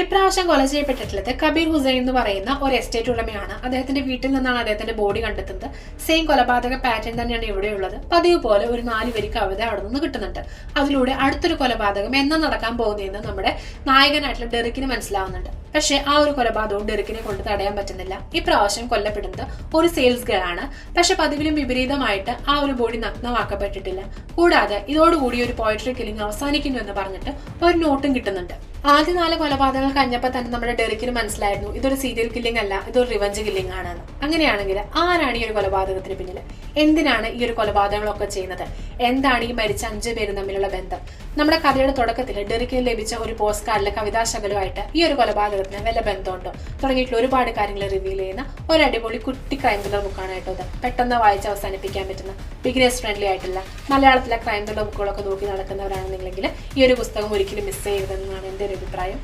ഇപ്രാവശ്യം കൊല ചെയ്യപ്പെട്ടിട്ടുള്ളത് കബീർ ഹുസൈൻ എന്ന് പറയുന്ന ഒരു എസ്റ്റേറ്റ് ഉടമയാണ്. അദ്ദേഹത്തിന്റെ വീട്ടിൽ നിന്നാണ് അദ്ദേഹത്തിന്റെ ബോഡി കണ്ടെത്തുന്നത്. സെയിം കൊലപാതക പാറ്റേൺ തന്നെയാണ് ഇവിടെയുള്ളത് പതിവ് പോലെ ഒരു നാല് വരി കവിത അവിടെ നിന്ന് കിട്ടുന്നുണ്ട്. അതിലൂടെ അടുത്തൊരു കൊലപാതകം എന്നാ നടക്കാൻ പോകുന്നതെന്ന് നമ്മുടെ നായകനായിട്ടുള്ള ഡെറിക്കിന് മനസ്സിലാവുന്നുണ്ട്. പക്ഷേ ആ ഒരു കൊലപാതകവും ഡെറിക്കിനെ കൊണ്ട് തടയാൻ പറ്റുന്നില്ല. ഇപ്രാവശ്യം കൊല്ലപ്പെടുന്നത് ഒരു സെയിൽസ് ഗേൾ ആണ്. പക്ഷെ പതിവിലും വിപരീതമായിട്ട് ആ ഒരു ബോഡി നഗ്നമാക്കപ്പെട്ടിട്ടില്ല. കൂടാതെ ഇതോടുകൂടി ഒരു പോയട്രി കില്ലിംഗ് അവസാനിക്കുന്നു എന്ന് പറഞ്ഞിട്ട് ഒരു നോട്ടും കിട്ടുന്നുണ്ട്. ആദ്യ നാല് കൊലപാതകങ്ങൾ കഴിഞ്ഞപ്പോൾ തന്നെ നമ്മുടെ ഡെറിക്കിന് മനസ്സിലായിരുന്നു ഇതൊരു സീരിയൽ കില്ലിംഗ് അല്ല ഇതൊരു റിവഞ്ച് കില്ലിംഗ് ആണെന്ന്. അങ്ങനെയാണെങ്കിൽ ആരാണ് ഈ ഒരു കൊലപാതകത്തിന് പിന്നിൽ എന്തിനാണ് ഈ ഒരു കൊലപാതകങ്ങളൊക്കെ ചെയ്യുന്നത്? എന്താണ് ഈ മരിച്ച അഞ്ചു പേരും തമ്മിലുള്ള ബന്ധം? നമ്മുടെ കഥയുടെ തുടക്കത്തിൽ ഡെറിക്കിന് ലഭിച്ച ഒരു പോസ്റ്റ് കാർഡിലെ കവിതാ ശകലുമായിട്ട് ഈ ഒരു കൊലപാതകത്തിന് വല്ല ബന്ധമുണ്ടോ? തുടങ്ങിയിട്ടുള്ള ഒരുപാട് കാര്യങ്ങൾ റിവീൽ ചെയ്യുന്ന ഒരു അടിപൊളി കുട്ടി ക്രൈം ത്രില്ലർ ബുക്കാണ് കേട്ടോ ഇത്. പെട്ടെന്ന് വായിച്ച് അവസാനിപ്പിക്കാൻ പറ്റുന്ന ബിഗിനേഴ്സ് ഫ്രണ്ട്ലി ആയിട്ടുള്ള മലയാളത്തിലെ ക്രൈം ത്രില്ലർ ബുക്കുകളൊക്കെ നോക്കി നടക്കുന്നവരാണെന്നുണ്ടെങ്കിൽ ഈ ഒരു പുസ്തകം ഒരിക്കലും മിസ് ചെയ്യരുതെന്നാണ് എന്റെ ഒരു അഭിപ്രായം